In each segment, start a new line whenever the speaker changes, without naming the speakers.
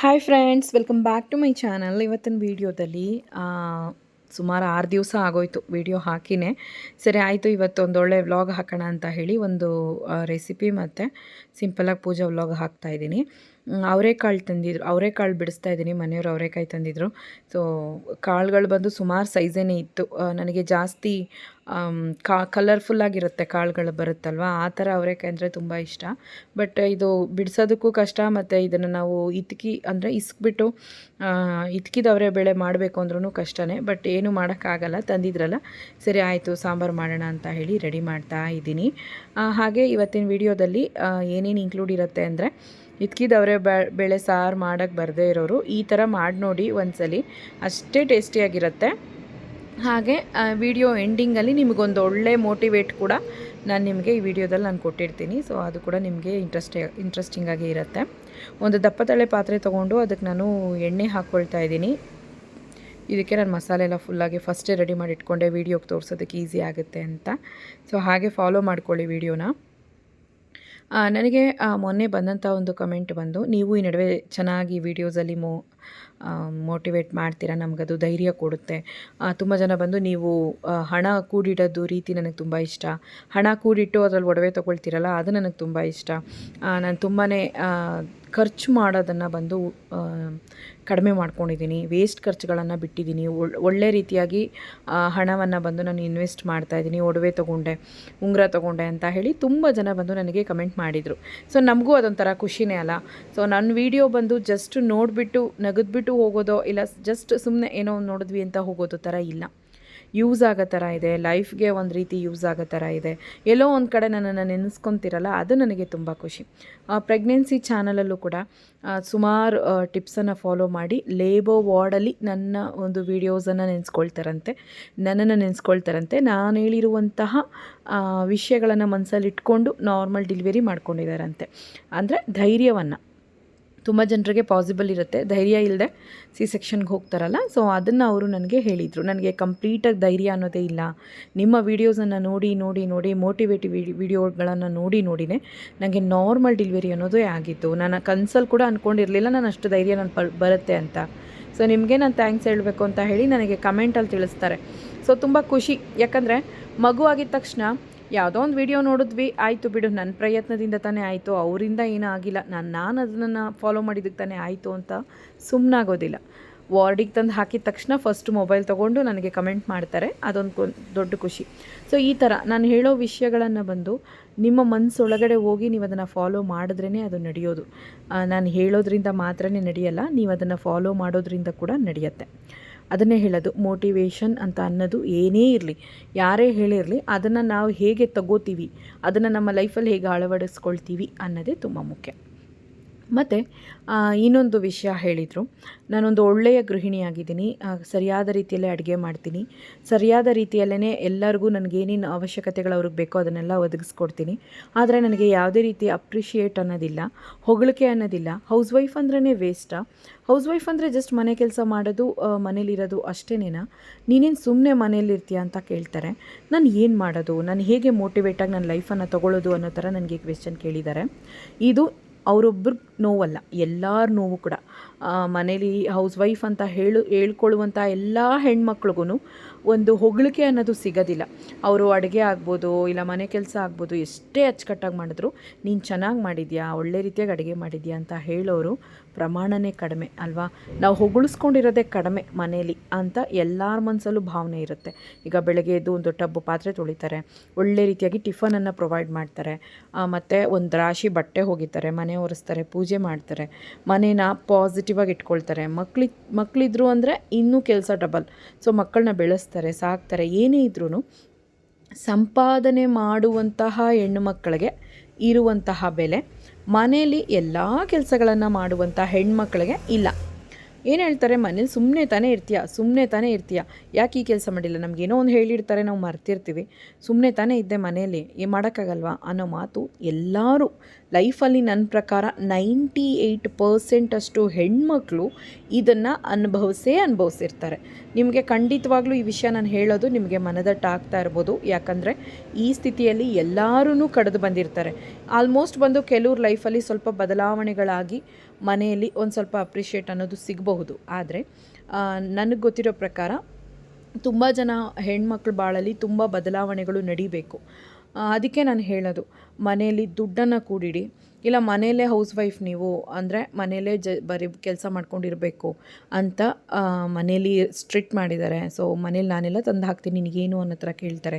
Hi friends welcome back to my channel ಇವತ್ತಿನ ವೀಡಿಯೋದಲ್ಲಿ ಸುಮಾರು ಆರು ದಿವಸ ಆಗೋಯ್ತು ವಿಡಿಯೋ ಹಾಕಿನೇ. ಸರಿ, ಆಯಿತು, ಇವತ್ತು ಒಂದೊಳ್ಳೆ ವ್ಲಾಗ್ ಹಾಕೋಣ ಅಂತ ಹೇಳಿ ಒಂದು ರೆಸಿಪಿ ಮತ್ತು ಸಿಂಪಲಾಗಿ ಪೂಜಾ ವ್ಲಾಗ್ ಹಾಕ್ತಾಯಿದ್ದೀನಿ ಅವರೆಕಾಳು ತಂದಿದ್ರು ಅವರೆಕಾಳು ಬಿಡಿಸ್ತಾ ಇದ್ದೀನಿ, ಮನೆಯವರು ಅವರೆಕಾಯಿ ತಂದಿದ್ರು. ಸೊ ಕಾಳುಗಳು ಬಂದು ಸುಮಾರು ಸೈಜೇನೇ ಇತ್ತು. ನನಗೆ ಜಾಸ್ತಿ ಕಾ ಕಲರ್ಫುಲ್ಲಾಗಿರುತ್ತೆ ಕಾಳುಗಳು ಬರುತ್ತಲ್ವ? ಆ ಥರ ಅವರೆಕಾಯಿ ಅಂದರೆ ತುಂಬ ಇಷ್ಟ. ಬಟ್ ಇದು ಬಿಡಿಸೋದಕ್ಕೂ ಕಷ್ಟ ಮತ್ತು ಇದನ್ನು ನಾವು ಇತ್ಕಿ ಅಂದರೆ ಇಸ್ಕ್ಬಿಟ್ಟು ಇತ್ಕಿದ ಬೆಳೆ ಬೇಳೆ ಮಾಡಬೇಕು ಅಂದ್ರೂ ಕಷ್ಟನೇ. ಬಟ್ ಏನು ಮಾಡೋಕ್ಕಾಗಲ್ಲ, ತಂದಿದ್ರಲ್ಲ. ಸರಿ ಆಯಿತು, ಸಾಂಬಾರು ಮಾಡೋಣ ಅಂತ ಹೇಳಿ ರೆಡಿ ಮಾಡ್ತಾ ಇದ್ದೀನಿ. ಹಾಗೆ ಇವತ್ತಿನ ವಿಡಿಯೋದಲ್ಲಿ ಏನೇನು ಇನ್ಕ್ಲೂಡ್ ಇರುತ್ತೆ ಅಂದರೆ ಇದ್ಕಿದವರೆ ಬೇಳೆ ಸಾರು ಮಾಡೋಕ್ಕೆ ಬರದೇ ಇರೋರು, ಈ ಥರ ಮಾಡಿ ನೋಡಿ ಒಂದ್ಸಲಿ. ಅಷ್ಟೇ ಟೇಸ್ಟಿಯಾಗಿರುತ್ತೆ ಹಾಗೆ ವಿಡಿಯೋ ಎಂಡಿಂಗಲ್ಲಿ ನಿಮಗೊಂದು ಒಳ್ಳೆ ಮೋಟಿವೇಟ್ ಕೂಡ ನಾನು ನಿಮಗೆ ಈ ವಿಡಿಯೋದಲ್ಲಿ ನಾನು ಕೊಟ್ಟಿರ್ತೀನಿ. ಸೊ ಅದು ಕೂಡ ನಿಮಗೆ ಇಂಟ್ರೆಸ್ಟ್ ಇಂಟ್ರೆಸ್ಟಿಂಗಾಗಿ ಇರುತ್ತೆ. ಒಂದು ದಪ್ಪ ತಳೆ ಪಾತ್ರೆ ತೊಗೊಂಡು ಅದಕ್ಕೆ ನಾನು ಎಣ್ಣೆ ಹಾಕ್ಕೊಳ್ತಾ ಇದ್ದೀನಿ. ಇದಕ್ಕೆ ನಾನು ಮಸಾಲೆ ಎಲ್ಲ ಫುಲ್ಲಾಗಿ ಫಸ್ಟೇ ರೆಡಿ ಮಾಡಿ ಇಟ್ಕೊಂಡೆ ವೀಡಿಯೋಗೆ ತೋರಿಸೋದಕ್ಕೆ ಈಸಿ ಆಗುತ್ತೆ ಅಂತ. ಸೊ ಹಾಗೆ ಫಾಲೋ ಮಾಡ್ಕೊಳ್ಳಿ ವಿಡಿಯೋನ ನನಗೆ ಮೊನ್ನೆ ಬಂದಂಥ ಒಂದು ಕಮೆಂಟ್ ಬಂದು, ನೀವು ಈ ನಡುವೆ ಚೆನ್ನಾಗಿ ವೀಡಿಯೋಸಲ್ಲಿ ಮೋ ಮೋಟಿವೇಟ್ ಮಾಡ್ತೀರಾ? ನಮಗದು ಧೈರ್ಯ ಕೊಡುತ್ತೆ. ತುಂಬ ಜನ ಬಂದು, ನೀವು ಹಣ ಕೂಡಿಡೋದು ರೀತಿ ನನಗೆ ತುಂಬ ಇಷ್ಟ. ಹಣ ಕೂಡಿಟ್ಟು ಅದರಲ್ಲಿ ಒಡವೆ ತೊಗೊಳ್ತೀರಲ್ಲ, ಅದು ನನಗೆ ತುಂಬ ಇಷ್ಟ. ನಾನು ತುಂಬಾ ಖರ್ಚು ಮಾಡೋದನ್ನು ಬಂದು ಕಡಿಮೆ ಮಾಡ್ಕೊಂಡಿದ್ದೀನಿ. ವೇಸ್ಟ್ ಖರ್ಚುಗಳನ್ನು ಬಿಟ್ಟಿದ್ದೀನಿ. ಒಳ್- ಒಳ್ಳೆ ರೀತಿಯಾಗಿ ಹಣವನ್ನು ಬಂದು ನಾನು ಇನ್ವೆಸ್ಟ್ ಮಾಡ್ತಾ ಇದ್ದೀನಿ. ಒಡವೆ ತೊಗೊಂಡೆ, ಉಂಗುರ ತೊಗೊಂಡೆ ಅಂತ ಹೇಳಿ ತುಂಬ ಜನ ಬಂದು ನನಗೆ ಕಮೆಂಟ್ ಮಾಡಿದರು. ಸೊ, ನಮಗೂ ಅದೊಂಥರ ಖುಷಿನೇ ಅಲ್ಲ. ಸೊ ನನ್ನ ವಿಡಿಯೋ ಬಂದು ಜಸ್ಟ್ ನೋಡಿಬಿಟ್ಟು, ನಗದ್ಬಿಟ್ಟು ಹೋಗೋದೋ ಇಲ್ಲ ಜಸ್ಟ್ ಸುಮ್ಮನೆ ಏನೋ ನೋಡಿದ್ವಿ ಅಂತ ಹೋಗೋದು ಥರ ಇಲ್ಲ. ಯೂಸ್ ಆಗೋ ಥರ ಇದೆ ಲೈಫ್ಗೆ ಒಂದು ರೀತಿ ಯೂಸ್ ಆಗೋ ಥರ ಇದೆ. ಎಲ್ಲೋ ಒಂದು ಕಡೆ ನನ್ನನ್ನು ನೆನೆಸ್ಕೊತಿರಲ್ಲ, ಅದು ನನಗೆ ತುಂಬ ಖುಷಿ. ಪ್ರೆಗ್ನೆನ್ಸಿ ಚಾನಲಲ್ಲೂ ಕೂಡ ಸುಮಾರು ಟಿಪ್ಸನ್ನು ಫಾಲೋ ಮಾಡಿ ಲೇಬೋ ವಾರ್ಡಲ್ಲಿ ನನ್ನ ಒಂದು ವೀಡಿಯೋಸನ್ನು ನೆನೆಸ್ಕೊಳ್ತಾರಂತೆ. ನನ್ನನ್ನು ನೆನೆಸ್ಕೊಳ್ತಾರಂತೆ. ನಾನು ಹೇಳಿರುವಂತಹ ವಿಷಯಗಳನ್ನು ಮನಸ್ಸಲ್ಲಿ ಇಟ್ಕೊಂಡು ನಾರ್ಮಲ್ ಡೆಲಿವರಿ ಮಾಡ್ಕೊಂಡಿದ್ದಾರಂತೆ ಅಂದರೆ ಧೈರ್ಯವನ್ನು. ತುಂಬ ಜನರಿಗೆ ಪಾಸಿಬಲ್ ಇರುತ್ತೆ. ಧೈರ್ಯ ಇಲ್ಲದೆ ಸಿ ಸೆಕ್ಷನ್ಗೆ ಹೋಗ್ತಾರಲ್ಲ ಸೊ ಅದನ್ನು ಅವರು ನನಗೆ ಹೇಳಿದರು. ನನಗೆ ಕಂಪ್ಲೀಟಾಗಿ ಧೈರ್ಯ ಅನ್ನೋದೇ ಇಲ್ಲ. ನಿಮ್ಮ ವೀಡಿಯೋಸನ್ನು ನೋಡಿ ನೋಡಿ ನೋಡಿ ಮೋಟಿವೇಟಿವ್ ವಿಡಿಯೋಗಳನ್ನು ನೋಡಿ, ನೋಡಿನೇ ನನಗೆ ನಾರ್ಮಲ್ ಡೆಲಿವರಿ ಅನ್ನೋದೇ ಆಗಿತ್ತು. ನಾನು ಕನ್ಸಲ್ಲಿ ಕೂಡ ಅಂದ್ಕೊಂಡಿರಲಿಲ್ಲ ನಾನು ಅಷ್ಟು ಧೈರ್ಯ ನಾನು ಬರುತ್ತೆ ಅಂತ. ಸೊ ನಿಮಗೆ ನಾನು ಥ್ಯಾಂಕ್ಸ್ ಹೇಳಬೇಕು ಅಂತ ಹೇಳಿ ನನಗೆ ಕಮೆಂಟಲ್ಲಿ ತಿಳಿಸ್ತಾರೆ. ಸೊ ತುಂಬ ಖುಷಿ. ಯಾಕಂದರೆ ಮಗು ಆಗಿದ ತಕ್ಷಣ ಯಾವುದೋ ಒಂದು ವಿಡಿಯೋ ನೋಡಿದ್ವಿ. ಆಯಿತು ಬಿಡು ನನ್ನ ಪ್ರಯತ್ನದಿಂದ ತಾನೇ ಆಯಿತು. ಅವರಿಂದ ಏನೂ ಆಗಿಲ್ಲ ನಾನು ನಾನು ಅದನ್ನು ಫಾಲೋ ಮಾಡಿದ್ದಕ್ಕೆ ತಾನೇ ಆಯಿತು ಅಂತ ಸುಮ್ಮನಾಗೋದಿಲ್ಲ ವಾರ್ಡಿಗೆ ತಂದು ಹಾಕಿದ ತಕ್ಷಣ ಫಸ್ಟ್ ಮೊಬೈಲ್ ತೊಗೊಂಡು ನನಗೆ ಕಮೆಂಟ್ ಮಾಡ್ತಾರೆ. ಅದೊಂದು ದೊಡ್ಡ ಖುಷಿ. ಸೊ ಈ ಥರ ನಾನು ಹೇಳೋ ವಿಷಯಗಳನ್ನು ಬಂದು ನಿಮ್ಮ ಮನಸ್ಸೊಳಗಡೆ ಹೋಗಿ ನೀವು ಅದನ್ನು ಫಾಲೋ ಮಾಡಿದ್ರೇ ಅದು ನಡೆಯೋದು. ನಾನು ಹೇಳೋದ್ರಿಂದ ಮಾತ್ರನೇ ನಡೆಯಲ್ಲ, ನೀವು ಅದನ್ನು ಫಾಲೋ ಮಾಡೋದ್ರಿಂದ ಕೂಡ ನಡೆಯುತ್ತೆ. ಅದನ್ನೇ ಹೇಳೋದು. ಮೋಟಿವೇಶನ್ ಅಂತ ಅನ್ನೋದು ಏನೇ ಇರಲಿ, ಯಾರೇ ಹೇಳಿರಲಿ, ಅದನ್ನು ನಾವು ಹೇಗೆ ತಗೋತೀವಿ, ಅದನ್ನು ನಮ್ಮ ಲೈಫಲ್ಲಿ ಹೇಗೆ ಅಳವಡಿಸ್ಕೊಳ್ತೀವಿ ಅನ್ನೋದೇ ತುಂಬ ಮುಖ್ಯ. ಮತ್ತು ಇನ್ನೊಂದು ವಿಷಯ ಹೇಳಿದರು. ನಾನೊಂದು ಒಳ್ಳೆಯ ಗೃಹಿಣಿಯಾಗಿದ್ದೀನಿ. ಸರಿಯಾದ ರೀತಿಯಲ್ಲೇ ಅಡುಗೆ ಮಾಡ್ತೀನಿ. ಸರಿಯಾದ ರೀತಿಯಲ್ಲೇ ಎಲ್ಲರಿಗೂ ನನಗೇನೇನು ಅವಶ್ಯಕತೆಗಳು ಅವ್ರಿಗೆ ಬೇಕೋ ಅದನ್ನೆಲ್ಲ ಒದಗಿಸ್ಕೊಡ್ತೀನಿ. ಆದರೆ ನನಗೆ ಯಾವುದೇ ರೀತಿ ಅಪ್ರಿಷಿಯೇಟ್ ಅನ್ನೋದಿಲ್ಲ. ಹೊಗಳಿಕೆ ಅನ್ನೋದಿಲ್ಲ. ಹೌಸ್ ವೈಫ್ ಅಂದ್ರೇ ವೇಸ್ಟಾ ಹೌಸ್ ವೈಫ್ ಅಂದರೆ ಜಸ್ಟ್ ಮನೆ ಕೆಲಸ ಮಾಡೋದು ಮನೇಲಿರೋದು ಅಷ್ಟೇನೇನಾ? ನೀನೇನು ಸುಮ್ಮನೆ ಮನೇಲಿರ್ತೀಯ ಅಂತ ಕೇಳ್ತಾರೆ. ನಾನು ಏನು ಮಾಡೋದು? ನಾನು ಹೇಗೆ ಮೋಟಿವೇಟಾಗಿ ನನ್ನ ಲೈಫನ್ನು ತೊಗೊಳ್ಳೋದು ಅನ್ನೋ ಥರ ನನಗೆ ಕ್ವೆಶನ್ ಕೇಳಿದ್ದಾರೆ. ಇದು ಅವರೊಬ್ಬರು ನೋವಲ್ಲ ಎಲ್ಲರ ನೋವು ಕೂಡ. ಮನೇಲಿ ಹೌಸ್ ವೈಫ್ ಅಂತ ಹೇಳು ಹೇಳ್ಕೊಳ್ಳುವಂಥ ಎಲ್ಲ ಹೆಣ್ಮಕ್ಳಿಗೂ ಒಂದು ಹೊಗಳಿಕೆ ಅನ್ನೋದು ಸಿಗೋದಿಲ್ಲ. ಅವರು ಅಡುಗೆ ಆಗ್ಬೋದು, ಇಲ್ಲ ಮನೆ ಕೆಲಸ ಆಗ್ಬೋದು, ಎಷ್ಟೇ ಅಚ್ಚುಕಟ್ಟಾಗಿ ಮಾಡಿದ್ರು, ನೀನು ಚೆನ್ನಾಗಿ ಮಾಡಿದ್ಯಾ, ಒಳ್ಳೆ ರೀತಿಯಾಗಿ ಅಡುಗೆ ಮಾಡಿದ್ಯಾ ಅಂತ ಹೇಳೋರು ಪ್ರಮಾಣನೇ ಕಡಿಮೆ, ಅಲ್ವಾ? ನಾವು ಹೊಗಳಿಸ್ಕೊಂಡಿರೋದೇ ಕಡಿಮೆ ಮನೇಲಿ ಅಂತ ಎಲ್ಲರ ಮನಸ್ಸಲ್ಲೂ ಭಾವನೆ ಇರುತ್ತೆ. ಈಗ ಬೆಳಗ್ಗೆ ಎದ್ದು ಒಂದು ಟಬ್ಬು ಪಾತ್ರೆ ತೊಳಿತಾರೆ, ಒಳ್ಳೆ ರೀತಿಯಾಗಿ ಟಿಫನನ್ನು ಪ್ರೊವೈಡ್ ಮಾಡ್ತಾರೆ ಮತ್ತು ಒಂದು ರಾಶಿ ಬಟ್ಟೆ ಹೋಗಿತಾರೆ ಮನೆ ಒರೆಸ್ತಾರೆ, ಪೂಜೆ ಮಾಡ್ತಾರೆ, ಮನೇನ ಪಾಸಿಟಿವ್ ಆಗಿ ಇಟ್ಕೊಳ್ತಾರೆ. ಮಕ್ಳಿ ಮಕ್ಕಳಿದ್ರು ಅಂದರೆ ಇನ್ನೂ ಕೆಲಸ ಡಬಲ್ ಸೊ ಮಕ್ಕಳನ್ನ ಬೆಳೆಸ್ತಾರೆ. ಸಾಕ್ತಾರೆ ಏನೇ ಇದ್ರೂ ಸಂಪಾದನೆ ಮಾಡುವಂತಹ ಹೆಣ್ಣು ಮಕ್ಕಳಿಗೆ ಇರುವಂತಹ ಬೆಲೆ ಮನೆಯಲ್ಲಿ ಎಲ್ಲ ಕೆಲಸಗಳನ್ನು ಮಾಡುವಂಥ ಹೆಣ್ಮಕ್ಳಿಗೆ ಇಲ್ಲ. ಏನು ಹೇಳ್ತಾರೆ? ಮನೇಲಿ ಸುಮ್ಮನೆ ತಾನೇ ಇರ್ತೀಯ? ಸುಮ್ಮನೆ ತಾನೇ ಇರ್ತೀಯ? ಯಾಕೆ ಈ ಕೆಲಸ ಮಾಡಿಲ್ಲ? ನಮಗೇನೋ ಒಂದು ಹೇಳಿರ್ತಾರೆ, ನಾವು ಮರ್ತಿರ್ತೀವಿ. ಸುಮ್ಮನೆ ತಾನೇ ಇದ್ದೆ ಮನೆಯಲ್ಲಿ ಏ ಮಾಡೋಕ್ಕಾಗಲ್ವಾ? ಅನ್ನೋ ಮಾತು ಎಲ್ಲರೂ. ಲೈಫಲ್ಲಿ ನನ್ನ ಪ್ರಕಾರ ನೈಂಟಿ ಏಯ್ಟ್ ಪರ್ಸೆಂಟಷ್ಟು ಹೆಣ್ಮಕ್ಳು ಇದನ್ನು ಅನುಭವಿಸೇ ಅನುಭವಿಸಿರ್ತಾರೆ. ನಿಮಗೆ ಖಂಡಿತವಾಗ್ಲೂ ಈ ವಿಷಯ ನಾನು ಹೇಳೋದು ನಿಮಗೆ ಮನದಟ್ಟಾಗ್ತಾ ಇರ್ಬೋದು. ಯಾಕಂದರೆ ಈ ಸ್ಥಿತಿಯಲ್ಲಿ ಎಲ್ಲರೂ ಕಡಿದು ಬಂದಿರ್ತಾರೆ. ಆಲ್ಮೋಸ್ಟ್ ಬಂದು ಕೆಲವ್ರ ಲೈಫಲ್ಲಿ ಸ್ವಲ್ಪ ಬದಲಾವಣೆಗಳಾಗಿ ಮನೆಯಲ್ಲಿ ಒಂದು ಸ್ವಲ್ಪ ಅಪ್ರಿಷಿಯೇಟ್ ಅನ್ನೋದು ಸಿಗಬಹುದು. ಆದರೆ ನನಗೆ ಗೊತ್ತಿರೋ ಪ್ರಕಾರ ತುಂಬ ಜನ ಹೆಣ್ಮಕ್ಳು ಬಾಳಲ್ಲಿ ತುಂಬ ಬದಲಾವಣೆಗಳು ನಡಿಬೇಕು. ಅದಕ್ಕೆ ನಾನು ಹೇಳೋದು, ಮನೆಯಲ್ಲಿ ದುಡ್ಡನ್ನು ಕೂಡಿಡಿ ಇಲ್ಲ ಮನೆಯಲ್ಲೇ ಹೌಸ್ ವೈಫ್ ನೀವು ಅಂದರೆ ಮನೆಯಲ್ಲೇ ಜ, ಬರೀ ಕೆಲಸ ಮಾಡ್ಕೊಂಡಿರಬೇಕು ಅಂತ ಮನೇಲಿ ಸ್ಟ್ರಿಕ್ಟ್ ಮಾಡಿದ್ದಾರೆ. ಸೊ ಮನೇಲಿ ನಾನೆಲ್ಲ ತಂದು ಹಾಕ್ತೀನಿ, ನಿನಗೇನು ಅನ್ನೋ ಥರ ಕೇಳ್ತಾರೆ.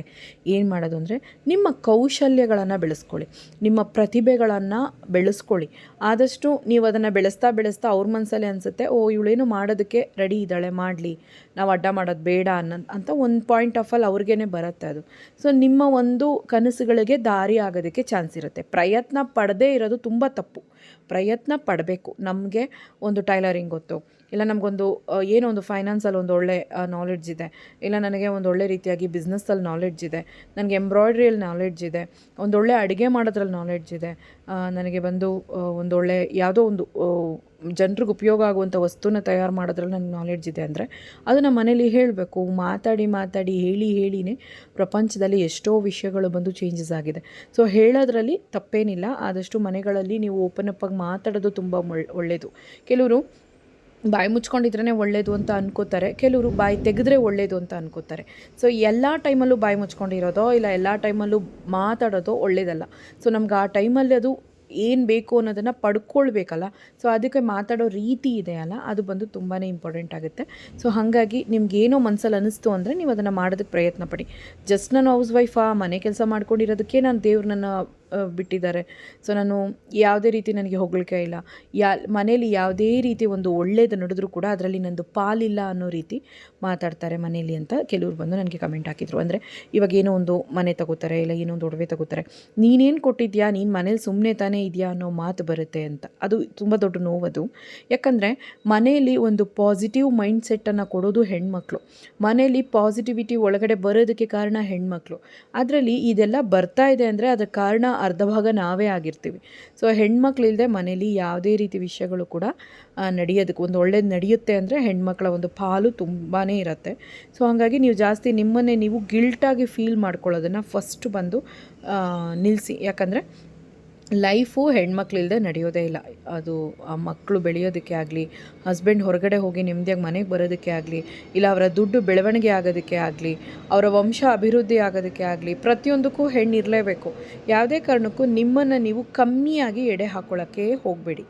ಏನು ಮಾಡೋದು ಅಂದರೆ, ನಿಮ್ಮ ಕೌಶಲ್ಯಗಳನ್ನು ಬೆಳೆಸ್ಕೊಳ್ಳಿ. ನಿಮ್ಮ ಪ್ರತಿಭೆಗಳನ್ನು ಬೆಳೆಸ್ಕೊಳ್ಳಿ. ಆದಷ್ಟು ನೀವು ಅದನ್ನು ಬೆಳೆಸ್ತಾ ಬೆಳೆಸ್ತಾ ಅವ್ರ ಮನಸ್ಸಲ್ಲಿ ಅನಿಸುತ್ತೆ, ಓ, ಇವಳೇನು ಮಾಡೋದಕ್ಕೆ ರೆಡಿ ಇದ್ದಾಳೆ, ಮಾಡಲಿ. ನಾವು ಅಡ್ಡ ಮಾಡೋದು ಬೇಡ ಅನ್ನೋ, ಅಂತ ಒಂದು ಪಾಯಿಂಟ್ ಆಫ್ ಅಲ್ಲಿ ಅವ್ರಿಗೇ ಬರುತ್ತೆ ಅದು. ಸೊ ನಿಮ್ಮ ಒಂದು ಕನಸುಗಳಿಗೆ ದಾರಿ ಆಗೋದಕ್ಕೆ ಚಾನ್ಸ್ ಇರುತ್ತೆ. ಪ್ರಯತ್ನ ಪಡದೇ ಇರೋದು ತುಂಬ ತಪ್ಪು. ಪ್ರಯತ್ನ ಪಡಬೇಕು. ನಮಗೆ ಒಂದು ಟೈಲರಿಂಗ್ ಗೊತ್ತು. ಇಲ್ಲ ನಮಗೊಂದು ಏನೋ ಒಂದು ಫೈನಾನ್ಸಲ್ಲಿ ಒಂದು ಒಳ್ಳೆ ನಾಲೆಡ್ಜ್ ಇದೆ. ಇಲ್ಲ ನನಗೆ ಒಂದು ಒಳ್ಳೆ ರೀತಿಯಾಗಿ ಬಿಸ್ನೆಸ್ಸಲ್ಲಿ ನಾಲೆಡ್ಜ್ ಇದೆ. ನನಗೆ ಎಂಬ್ರಾಯ್ಡ್ರಿಯಲ್ಲಿ ನಾಲೆಡ್ಜ್ ಇದೆ. ಒಂದೊಳ್ಳೆ ಅಡುಗೆ ಮಾಡೋದ್ರಲ್ಲಿ ನಾಲೆಡ್ಜ್ ಇದೆ. ನನಗೆ ಬಂದು ಒಂದೊಳ್ಳೆ ಯಾವುದೋ ಒಂದು ಜನರಿಗೆ ಉಪಯೋಗ ಆಗುವಂಥ ವಸ್ತುನ ತಯಾರು ಮಾಡೋದ್ರಲ್ಲಿ ನನಗೆ ನಾಲೆಡ್ಜ್ ಇದೆ ಅಂದರೆ ಅದನ್ನು ಮನೇಲಿ ಹೇಳಬೇಕು. ಮಾತಾಡಿ ಮಾತಾಡಿ, ಹೇಳಿ, ಹೇಳಿನೇ ಪ್ರಪಂಚದಲ್ಲಿ ಎಷ್ಟೋ ವಿಷಯಗಳು ಬಂದು ಚೇಂಜಸ್ ಆಗಿದೆ. ಸೊ ಹೇಳೋದ್ರಲ್ಲಿ ತಪ್ಪೇನಿಲ್ಲ. ಆದಷ್ಟು ಮನೆಗಳಲ್ಲಿ ನೀವು ಓಪನ್ ಅಪ್ ಮಾತಾಡೋದು ತುಂಬ ಒಳ್ಳೆಯದು ಕೆಲವರು ಬಾಯಿ ಮುಚ್ಕೊಂಡಿದ್ರೇ ಒಳ್ಳೆಯದು ಅಂತ ಅನ್ಕೋತಾರೆ. ಕೆಲವರು ಬಾಯಿ ತೆಗೆದ್ರೆ ಒಳ್ಳೆಯದು ಅಂತ ಅನ್ಕೋತಾರೆ. ಸೊ ಎಲ್ಲ ಟೈಮಲ್ಲೂ ಬಾಯಿ ಮುಚ್ಕೊಂಡಿರೋದೋ ಇಲ್ಲ ಎಲ್ಲ ಟೈಮಲ್ಲೂ ಮಾತಾಡೋದೋ ಒಳ್ಳೇದಲ್ಲ. ಸೊ ನಮ್ಗೆ ಆ ಟೈಮಲ್ಲಿ ಅದು ಏನು ಬೇಕು ಅನ್ನೋದನ್ನು ಪಡ್ಕೊಳ್ಬೇಕಲ್ಲ. ಸೊ ಅದಕ್ಕೆ ಮಾತಾಡೋ ರೀತಿ ಇದೆ ಅಲ್ಲ ಅದು ಬಂದು ತುಂಬಾ ಇಂಪಾರ್ಟೆಂಟ್ ಆಗುತ್ತೆ. ಸೊ ಹಾಗಾಗಿ ನಿಮ್ಗೇನೋ ಮನಸ್ಸಲ್ಲಿ ಅನಿಸ್ತು ಅಂದರೆ ನೀವು ಅದನ್ನು ಮಾಡೋದಕ್ಕೆ ಪ್ರಯತ್ನ ಪಡಿ. ಜಸ್ಟ್ ನಾನು ಹೌಸ್ ವೈಫಾ ಮನೆ ಕೆಲಸ ಮಾಡ್ಕೊಂಡಿರೋದಕ್ಕೆ ನಾನು ದೇವ್ರು ನನ್ನ ಆ, ಬಿಟ್ಟಿದ್ದಾರೆ. ಸೊ ನಾನು ಯಾವುದೇ ರೀತಿ ನನಗೆ ಹೊಗಳಿಕೆ ಇಲ್ಲ. ಯಾ, ಮನೇಲಿ ಯಾವುದೇ ರೀತಿ ಒಂದು ಒಳ್ಳೆಯದು ನಡೆದ್ರೂ ಕೂಡ ಅದರಲ್ಲಿ ನಂದು ಪಾಲಿಲ್ಲ ಅನ್ನೋ ರೀತಿ ಮಾತಾಡ್ತಾರೆ ಮನೇಲಿ ಅಂತ ಕೆಲವ್ರು ಬಂದು ನನಗೆ ಕಮೆಂಟ್ ಹಾಕಿದರು. ಅಂದರೆ ಇವಾಗ ಏನೋ ಒಂದು ಮನೆ ತಗೋತಾರೆ, ಇಲ್ಲ ಏನೋ ಒಂದು ಒಡವೆ ತಗೋತಾರೆ. ನೀನೇನು ಕೊಟ್ಟಿದ್ಯಾ? ನೀನು ಮನೇಲಿ ಸುಮ್ಮನೆ ತಾನೇ ಇದೆಯಾ ಅನ್ನೋ ಮಾತು ಬರುತ್ತೆ ಅಂತ. ಅದು ತುಂಬ ದೊಡ್ಡ ನೋವದು. ಯಾಕಂದರೆ ಮನೆಯಲ್ಲಿ ಒಂದು ಪಾಸಿಟಿವ್ ಮೈಂಡ್ ಸೆಟ್ಟನ್ನು ಕೊಡೋದು ಹೆಣ್ಮಕ್ಳು. ಮನೆಯಲ್ಲಿ ಪಾಸಿಟಿವಿಟಿ ಒಳಗಡೆ ಬರೋದಕ್ಕೆ ಕಾರಣ ಹೆಣ್ಮಕ್ಳು. ಅದರಲ್ಲಿ ಇದೆಲ್ಲ ಬರ್ತಾ ಇದೆ ಅಂದರೆ ಅದಕ್ಕೆ ಕಾರಣ ಅರ್ಧ ಭಾಗ ನಾವೇ ಆಗಿರ್ತೀವಿ. ಸೊ ಹೆಣ್ಮಕ್ಳಿಲ್ಲದೆ ಮನೇಲಿ ಯಾವುದೇ ರೀತಿ ವಿಷಯಗಳು ಕೂಡ ನಡೆಯೋದಕ್ಕೆ ಒಂದು ಒಳ್ಳೇದು ನಡೆಯುತ್ತೆ ಅಂದರೆ ಹೆಣ್ಮಕ್ಳ ಒಂದು ಪಾಲು ತುಂಬಾ ಇರುತ್ತೆ. ಸೊ ಹಾಗಾಗಿ ನೀವು ಜಾಸ್ತಿ ನಿಮ್ಮನ್ನೇ ನೀವು ಗಿಲ್ಟಾಗಿ ಫೀಲ್ ಮಾಡ್ಕೊಳ್ಳೋದನ್ನು ಫಸ್ಟ್ ಬಂದು ನಿಲ್ಲಿಸಿ ಯಾಕಂದರೆ ಲೈಫು ಹೆಣ್ಮಕ್ಳಿಲ್ದೆ ನಡೆಯೋದೇ ಇಲ್ಲ. ಅದು ಆ ಮಕ್ಕಳು ಬೆಳೆಯೋದಕ್ಕೆ ಆಗಲಿ, ಹಸ್ಬೆಂಡ್ ಹೊರಗಡೆ ಹೋಗಿ ನೆಮ್ಮದಿಯಾಗಿ ಮನೆಗೆ ಬರೋದಕ್ಕೆ ಆಗಲಿ, ಇಲ್ಲ ಅವರ ದುಡ್ಡು ಬೆಳವಣಿಗೆ ಆಗೋದಕ್ಕೆ ಆಗಲಿ, ಅವರ ವಂಶ ಅಭಿವೃದ್ಧಿ ಆಗೋದಕ್ಕೆ ಆಗಲಿ, ಪ್ರತಿಯೊಂದಕ್ಕೂ ಹೆಣ್ಣು ಇರಲೇಬೇಕು. ಯಾವುದೇ ಕಾರಣಕ್ಕೂ ನಿಮ್ಮನ್ನು ನೀವು ಕಮ್ಮಿಯಾಗಿ ಎಡೆ ಹಾಕೊಳ್ಳೋಕ್ಕೆ ಹೋಗಬೇಡಿ.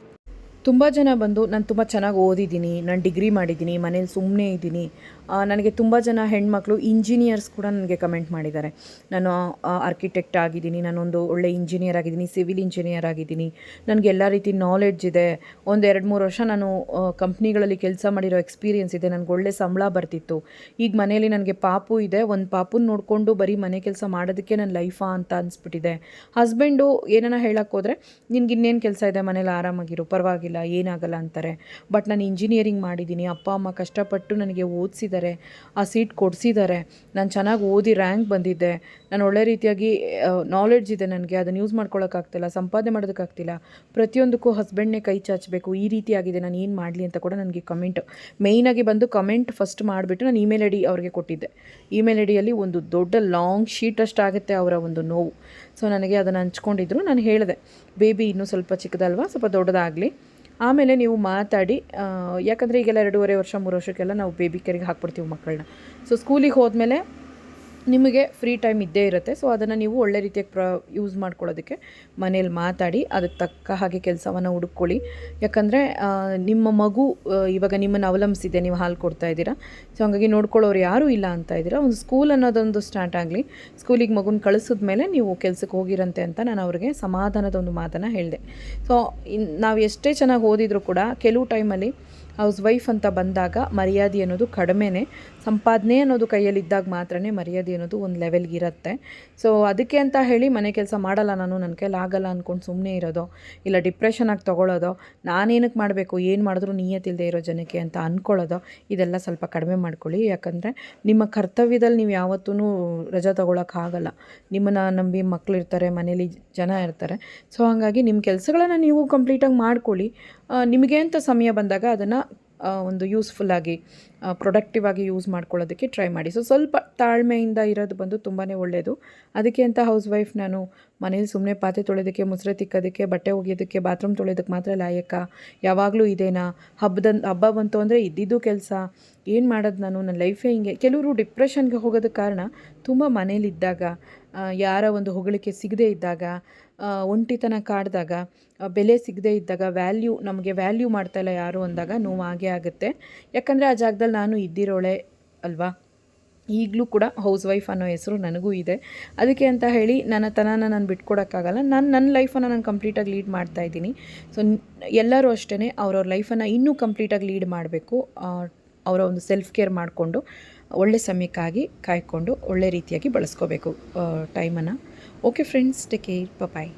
ತುಂಬ ಜನ ಬಂದು, ನಾನು ತುಂಬ ಚೆನ್ನಾಗಿ ಓದಿದ್ದೀನಿ, ನಾನು ಡಿಗ್ರಿ ಮಾಡಿದ್ದೀನಿ, ಮನೇಲಿ ಸುಮ್ಮನೆ ಇದ್ದೀನಿ ನನಗೆ ತುಂಬ ಜನ ಹೆಣ್ಮಕ್ಳು ಇಂಜಿನಿಯರ್ಸ್ ಕೂಡ ನನಗೆ ಕಮೆಂಟ್ ಮಾಡಿದ್ದಾರೆ. ನಾನು ಆರ್ಕಿಟೆಕ್ಟ್ ಆಗಿದ್ದೀನಿ, ನಾನೊಂದು ಒಳ್ಳೆ ಇಂಜಿನಿಯರ್ ಆಗಿದ್ದೀನಿ ಸಿವಿಲ್ ಇಂಜಿನಿಯರ್ ಆಗಿದ್ದೀನಿ. ನನಗೆ ಎಲ್ಲ ರೀತಿ ನಾಲೆಡ್ಜ್ ಇದೆ. ಒಂದು ಎರಡು ಮೂರು ವರ್ಷ ನಾನು ಕಂಪ್ನಿಗಳಲ್ಲಿ ಕೆಲಸ ಮಾಡಿರೋ ಎಕ್ಸ್ಪೀರಿಯೆನ್ಸ್ ಇದೆ. ನನಗೆ ಒಳ್ಳೆ ಸಂಬಳ ಬರ್ತಿತ್ತು. ಈಗ ಮನೆಯಲ್ಲಿ ನನಗೆ ಪಾಪು ಇದೆ. ಒಂದು ಪಾಪುನ ನೋಡಿಕೊಂಡು ಬರೀ ಮನೆ ಕೆಲಸ ಮಾಡೋದಕ್ಕೆ ನನ್ನ ಲೈಫಾ ಅಂತ ಅನ್ಸ್ಬಿಟ್ಟಿದೆ. ಹಸ್ಬೆಂಡು ಏನನ್ನ ಹೇಳಕ್ಕೆ ನಿನಗೆ ನಿನ್ಗೆ ಇನ್ನೇನು ಕೆಲಸ ಇದೆ? ಮನೇಲಿ ಆರಾಮಾಗಿರು. ಪರವಾಗಿಲ್ಲ. ಏನಾಗಲ್ಲ ಅಂತಾರೆ. ಬಟ್ ನಾನು ಇಂಜಿನಿಯರಿಂಗ್ ಮಾಡಿದ್ದೀನಿ. ಅಪ್ಪ, ಅಮ್ಮ ಕಷ್ಟಪಟ್ಟು ನನಗೆ ಓದಿಸಿದ್ದಾರೆ. ಆ ಸೀಟ್ ಕೊಡಿಸಿದ್ದಾರೆ. ನಾನು ಚೆನ್ನಾಗಿ ಓದಿ ರ್ಯಾಂಕ್ ಬಂದಿದ್ದೆ. ನಾನು ಒಳ್ಳೆ ರೀತಿಯಾಗಿ ನಾಲೆಡ್ಜ್ ಇದೆ ನನಗೆ. ಅದನ್ನು ಯೂಸ್ ಮಾಡ್ಕೊಳ್ಳೋಕ್ಕಾಗ್ತಿಲ್ಲ ಸಂಪಾದನೆ ಮಾಡೋದಕ್ಕಾಗ್ತಿಲ್ಲ. ಪ್ರತಿಯೊಂದಕ್ಕೂ ಹಸ್ಬೆಂಡ್ನೇ ಕೈ ಚಾಚಬೇಕು. ಈ ರೀತಿ ಆಗಿದೆ ನಾನು ಏನು ಮಾಡಲಿ ಅಂತ ಕೂಡ ನನಗೆ ಕಮೆಂಟ್ ಮೇಯ್ನಾಗಿ ಬಂದು ಕಮೆಂಟ್ ಫಸ್ಟ್ ಮಾಡಿಬಿಟ್ಟು ನಾನು ಇಮೇಲ್ ಐ ಡಿ ಅವ್ರಿಗೆ ಕೊಟ್ಟಿದ್ದೆ. ಇಮೇಲ್ ಐ ಡಿಯಲ್ಲಿ ಒಂದು ದೊಡ್ಡ ಲಾಂಗ್ ಶೀಟ್ ಅಷ್ಟಾಗುತ್ತೆ ಅವರ ಒಂದು ನೋವು. ಸೊ ನನಗೆ ಅದನ್ನು ಹಂಚ್ಕೊಂಡಿದ್ರು. ನಾನು ಹೇಳಿದೆ ಬೇಬಿ ಇನ್ನೂ ಸ್ವಲ್ಪ ಚಿಕ್ಕದಲ್ವಾ? ಸ್ವಲ್ಪ ದೊಡ್ಡದಾಗಲಿ. ಆಮೇಲೆ ನೀವು ಮಾತಾಡಿ ಯಾಕಂದರೆ ಈಗೆಲ್ಲ ಎರಡೂವರೆ ವರ್ಷ, ಮೂರು ವರ್ಷಕ್ಕೆಲ್ಲ ನಾವು ಬೇಬಿ ಕೇರಿಗೆ ಹಾಕ್ಬಿಡ್ತೀವಿ ಮಕ್ಕಳನ್ನ. ಸೊ ಸ್ಕೂಲಿಗೆ ಹೋದ್ಮೇಲೆ ನಿಮಗೆ ಫ್ರೀ ಟೈಮ್ ಇದ್ದೇ ಇರುತ್ತೆ. ಸೊ ಅದನ್ನು ನೀವು ಒಳ್ಳೆ ರೀತಿಯಾಗಿ ಪ್ರ ಯೂಸ್ ಮಾಡ್ಕೊಳ್ಳೋದಕ್ಕೆ ಮನೇಲಿ ಮಾತಾಡಿ, ಅದಕ್ಕೆ ತಕ್ಕ ಹಾಗೆ ಕೆಲಸವನ್ನು ಹುಡುಕೊಳ್ಳಿ. ಯಾಕಂದರೆ ನಿಮ್ಮ ಮಗು ಇವಾಗ ನಿಮ್ಮನ್ನು ಅವಲಂಬಿಸಿದೆ, ನೀವು ಹಾಲು ಕೊಡ್ತಾ ಇದ್ದೀರಾ. ಸೊ ಹಾಗಾಗಿ ನೋಡ್ಕೊಳ್ಳೋರು ಯಾರೂ ಇಲ್ಲ ಅಂತ ಇದ್ದೀರಾ. ಒಂದು ಸ್ಕೂಲ್ ಅನ್ನೋದೊಂದು ಸ್ಟಾರ್ಟ್ ಆಗಲಿ ಸ್ಕೂಲಿಗೆ ಮಗುನ ಕಳಿಸಿದ ಮೇಲೆ ನೀವು ಕೆಲಸಕ್ಕೆ ಹೋಗಿರಂತೆ ಅಂತ ನಾನು ಅವ್ರಿಗೆ ಸಮಾಧಾನದ ಒಂದು ಮಾತನ್ನು ಹೇಳಿದೆ. ಸೊ ನಾವು ಎಷ್ಟೇ ಚೆನ್ನಾಗಿ ಓದಿದರೂ ಕೂಡ, ಕೆಲವು ಟೈಮಲ್ಲಿ ಹೌಸ್ ವೈಫ್ ಅಂತ ಬಂದಾಗ ಮರ್ಯಾದೆ ಅನ್ನೋದು ಕಡಿಮೆನೇ. ಸಂಪಾದನೆ ಅನ್ನೋದು ಕೈಯಲ್ಲಿದ್ದಾಗ ಮಾತ್ರನೇ ಮರ್ಯಾದೆ ಅನ್ನೋದು ಒಂದು ಲೆವೆಲ್ಗೆ ಇರುತ್ತೆ. ಸೊ ಅದಕ್ಕೆ ಅಂತ ಹೇಳಿ ಮನೆ ಕೆಲಸ ಮಾಡಲ್ಲ ನಾನು ನನ್ನ ಕೈಲಿ ಆಗಲ್ಲ ಅಂದ್ಕೊಂಡು ಸುಮ್ಮನೆ ಇರೋದು, ಇಲ್ಲ ಡಿಪ್ರೆಷನ್ ಆಗಿ ತೊಗೊಳೋದು ನಾನೇನಕ್ಕೆ ಮಾಡಬೇಕು, ಏನು ಮಾಡಿದ್ರು ನಿಯತ್ತಿಲ್ಲದೆ ಇರೋ ಜನಕ್ಕೆ ಅಂತ ಅಂದ್ಕೊಳ್ಳೋದು ಇದೆಲ್ಲ ಸ್ವಲ್ಪ ಕಡಿಮೆ ಮಾಡ್ಕೊಳ್ಳಿ. ಯಾಕಂದರೆ ನಿಮ್ಮ ಕರ್ತವ್ಯದಲ್ಲಿ ನೀವು ಯಾವತ್ತೂ ರಜಾ ತೊಗೊಳಕ್ಕಾಗಲ್ಲ ನಿಮ್ಮನ್ನು ನಂಬಿ ಮಕ್ಕಳು ಇರ್ತಾರೆ, ಮನೇಲಿ ಜನ ಇರ್ತಾರೆ. ಸೊ ಹಾಗಾಗಿ ನಿಮ್ಮ ಕೆಲಸಗಳನ್ನು ನೀವು ಕಂಪ್ಲೀಟಾಗಿ ಮಾಡ್ಕೊಳ್ಳಿ. ನಿಮಗೆ ಅಂತ ಸಮಯ ಬಂದಾಗ ಅದನ್ನು ಒಂದು ಯೂಸ್ಫುಲ್ಲಾಗಿ ಪ್ರೊಡಕ್ಟಿವ್ ಆಗಿ ಯೂಸ್ ಮಾಡ್ಕೊಳ್ಳೋದಕ್ಕೆ ಟ್ರೈ ಮಾಡಿ. ಸೊ ಸ್ವಲ್ಪ ತಾಳ್ಮೆಯಿಂದ ಇರೋದು ಬಂದು ತುಂಬಾ ಒಳ್ಳೆಯದು ಅದಕ್ಕೆ ಅಂತ ಹೌಸ್ ವೈಫ್ ನಾನು ಮನೇಲಿ ಸುಮ್ಮನೆ ಪಾತ್ರೆ ತೊಳೆಯೋದಕ್ಕೆ, ಮುಸ್ರೆ ತಿಕ್ಕೋದಕ್ಕೆ, ಬಟ್ಟೆ ಒಗೆಯೋದಕ್ಕೆ ಬಾತ್ರೂಮ್ ತೊಳೆಯೋದಕ್ಕೆ ಮಾತ್ರ ಲಾಯಕ. ಯಾವಾಗಲೂ ಇದೇನಾ? ಹಬ್ಬದ ಹಬ್ಬ ಬಂತು ಅಂದರೆ ಇದ್ದಿದ್ದು ಕೆಲಸ. ಏನು ಮಾಡೋದು ನಾನು? ನನ್ನ ಲೈಫೇ ಹಿಂಗೆ. ಕೆಲವರು ಡಿಪ್ರೆಷನ್ಗೆ ಹೋಗೋದಕ್ಕೆ ಕಾರಣ ತುಂಬ ಮನೇಲಿದ್ದಾಗ ಯಾರ ಒಂದು ಹೊಗಳಿಕೆ ಸಿಗದೇ ಇದ್ದಾಗ ಒಂಟಿತನ ಕಾಡಿದಾಗ ಬೆಲೆ ಸಿಗದೇ ಇದ್ದಾಗ ವ್ಯಾಲ್ಯೂ ನಮಗೆ ವ್ಯಾಲ್ಯೂ ಮಾಡ್ತಾಯಿಲ್ಲ ಯಾರು ಅಂದಾಗ ನೋವು ಆಗೇ ಆಗುತ್ತೆ. ಯಾಕಂದರೆ ಆ ಜಾಗದಲ್ಲಿ ನಾನು ಇದ್ದಿರೋಳೆ ಅಲ್ವಾ? ಈಗಲೂ ಕೂಡ ಹೌಸ್ ವೈಫ್ ಅನ್ನೋ ಹೆಸರು ನನಗೂ ಇದೆ. ಅದಕ್ಕೆ ಅಂತ ಹೇಳಿ ನನ್ನ ತನನ ನಾನು ಬಿಟ್ಕೊಡೋಕ್ಕಾಗಲ್ಲ. ನಾನು ನನ್ನ ಲೈಫನ್ನು ನಾನು ಕಂಪ್ಲೀಟಾಗಿ ಲೀಡ್ ಮಾಡ್ತಾ ಇದ್ದೀನಿ. ಸೊ ಎಲ್ಲರೂ ಅಷ್ಟೇ ಅವ್ರವ್ರ ಲೈಫನ್ನು ಇನ್ನೂ ಕಂಪ್ಲೀಟಾಗಿ ಲೀಡ್ ಮಾಡಬೇಕು. ಅವರ ಒಂದು ಸೆಲ್ಫ್ ಕೇರ್ ಮಾಡಿಕೊಂಡು, ಒಳ್ಳೆ ಸಮಯಕ್ಕಾಗಿ ಕಾಯ್ಕೊಂಡು, ಒಳ್ಳೆ ರೀತಿಯಾಗಿ ಬಳಸ್ಕೋಬೇಕು ಟೈಮನ್ನು okay friends take care bye